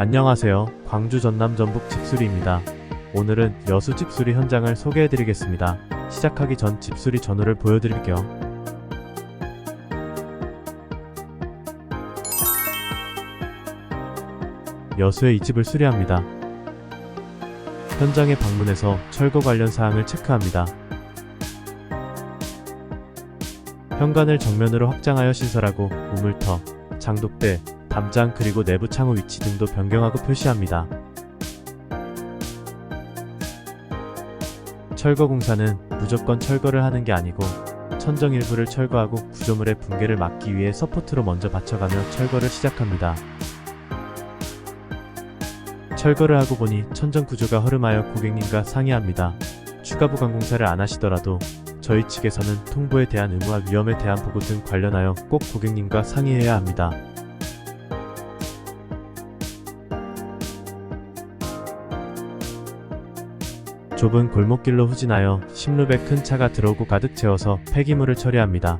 안녕하세요. 광주 전남 전북 집수리입니다. 오늘은 여수 집수리 현장을 소개해드리겠습니다. 시작하기 전 집수리 전후를 보여드릴게요. 여수의 이 집을 수리합니다. 현장에 방문해서 철거 관련 사항을 체크합니다. 현관을 정면으로 확장하여 신설하고 우물터, 장독대, 담장 그리고 내부 창호 위치 등도 변경하고 표시합니다. 철거 공사는 무조건 철거를 하는 게 아니고 천정 일부를 철거하고 구조물의 붕괴를 막기 위해 서포트로 먼저 받쳐가며 철거를 시작합니다. 철거를 하고 보니 천정 구조가 허름하여 고객님과 상의합니다. 추가 보강 공사를 안 하시더라도 저희 측에서는 통보에 대한 의무와 위험에 대한 보고 등 관련하여 꼭 고객님과 상의해야 합니다. 좁은 골목길로 후진하여 식루배 큰 차가 들어오고 가득 채워서 폐기물을 처리합니다.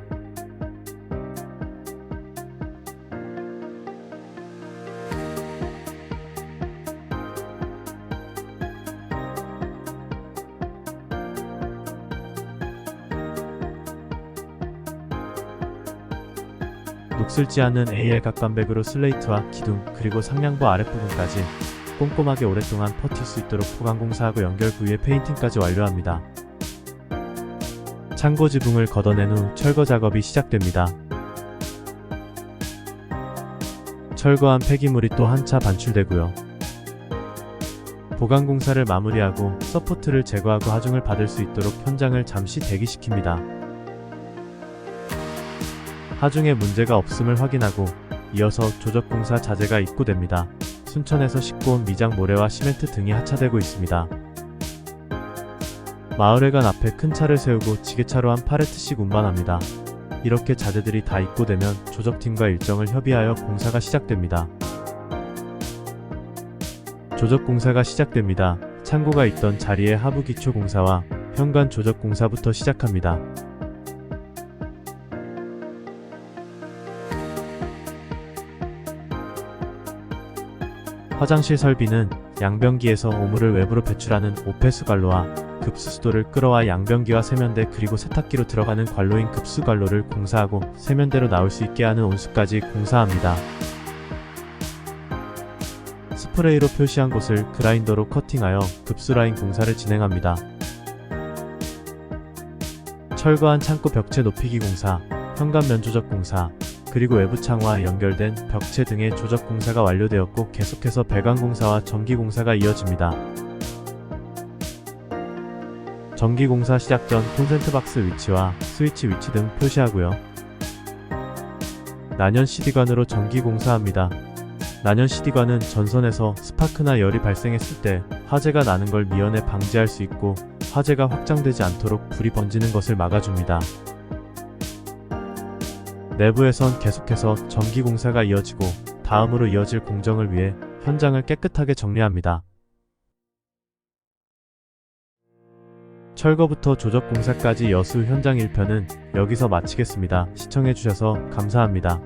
녹슬지 않은 AL 각관백으로 슬레이트와 기둥 그리고 상량부 아랫부분까지 꼼꼼하게 오랫동안 버틸 수 있도록 포강 공사하고 연결 부위에 페인팅까지 완료합니다. 창고 지붕을 걷어낸 후 철거 작업이 시작됩니다. 철거한 폐기물이 또 한 차 반출되고요. 보강 공사를 마무리하고 서포트를 제거하고 하중을 받을 수 있도록 현장을 잠시 대기시킵니다. 하중에 문제가 없음을 확인하고 이어서 조적 공사 자재가 입고됩니다. 순천에서 싣고 온 미장 모래와 시멘트 등이 하차되고 있습니다. 마을회관 앞에 큰 차를 세우고 지게차로 한 파레트씩 운반합니다. 이렇게 자재들이 다 입고되면 조적팀과 일정을 협의하여 공사가 시작됩니다. 조적 공사가 시작됩니다. 창고가 있던 자리에 하부 기초 공사와 현관 조적 공사부터 시작합니다. 화장실 설비는 양변기에서 오물을 외부로 배출하는 오폐수 관로와 급수수도를 끌어와 양변기와 세면대 그리고 세탁기로 들어가는 관로인 급수 관로를 공사하고 세면대로 나올 수 있게 하는 온수까지 공사합니다. 스프레이로 표시한 곳을 그라인더로 커팅하여 급수 라인 공사를 진행합니다. 철거한 창고 벽체 높이기 공사, 현관 면조적 공사, 그리고 외부 창과 연결된 벽체 등의 조적 공사가 완료되었고 계속해서 배관 공사와 전기 공사가 이어집니다. 전기 공사 시작 전 콘센트 박스 위치와 스위치 위치 등 표시하고요. 난연 CD관으로 전기 공사합니다. 난연 CD관은 전선에서 스파크나 열이 발생했을 때 화재가 나는 걸 미연에 방지할 수 있고 화재가 확장되지 않도록 불이 번지는 것을 막아줍니다. 내부에선 계속해서 전기 공사가 이어지고 다음으로 이어질 공정을 위해 현장을 깨끗하게 정리합니다. 철거부터 조적 공사까지 여수 현장 1편은 여기서 마치겠습니다. 시청해주셔서 감사합니다.